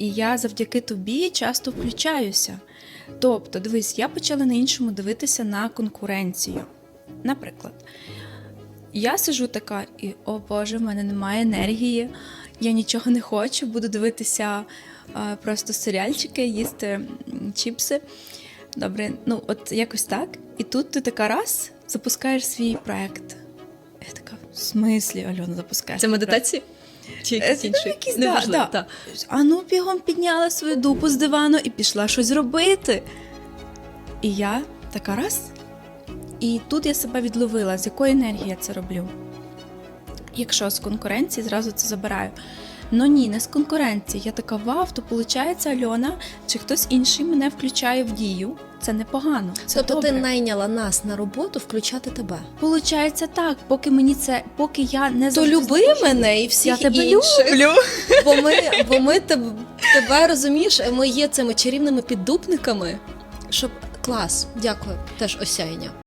І я завдяки тобі часто включаюся. Тобто, дивись, я почала на-іншому дивитися на конкуренцію. Наприклад, я сижу така, і о Боже, в мене немає енергії, я нічого не хочу, буду дивитися просто серіальчики, їсти чіпси. Добре, ну от якось так. І тут ти така раз запускаєш свій проект. Я така, в смислі, Альона, запускаєш? Це свій медитації? Чи якісь інші? ну, якісь, да, да. та. А ну бігом підняла свою дупу з дивану і пішла щось робити. І я така раз. І тут я себе відловила, з якої енергії я це роблю. Якщо з конкуренції, зразу це забираю. Ну ні, не з конкуренції. Я така вау, то виходить, Альона чи хтось інший мене включає в дію. Це непогано. Це Тобто добре. ти найняла нас на роботу включати тебе. Получається так, поки мені це, поки я не То люби мене і всіх Я тебе інших. люблю. Бо ми, бо ми тебе, тебе розумієш, ми є цими чарівними піддупниками, щоб клас, дякую, теж осяяння.